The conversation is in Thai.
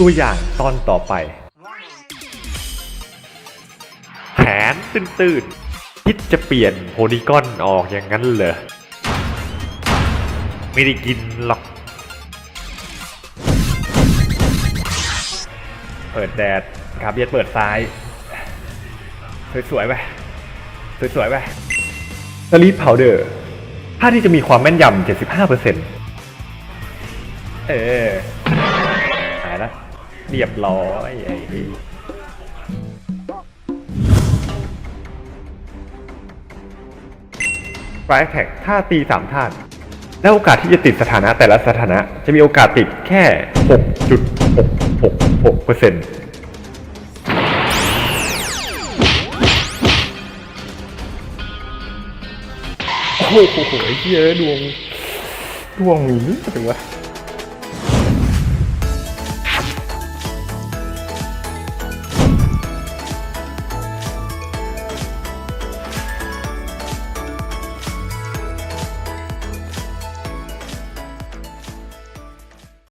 ตัวอย่างตอนต่อไปแผนตื้นๆคิดจะเปลี่ยนโพลีกอนออกอย่างนั้นเหรอ ไม่ได้กินหรอก เปิดแดดกราเบียดเปิดซ้าย สวยๆไปสวยๆไปสลีปพาวเดอร์ถ้าที่จะมีความแม่นยำ75%เออ หายละเรียบร้อยไอ้นี่ฟลายแท็กถ้าตีสามท่าแล้วโอกาสที่จะติดสถานะแต่ละสถานะจะมีโอกาสติดแค่ 6.666เปอร์เซ็นต์โอ้โหเยอะดวง ดวงนี้ถึงวะ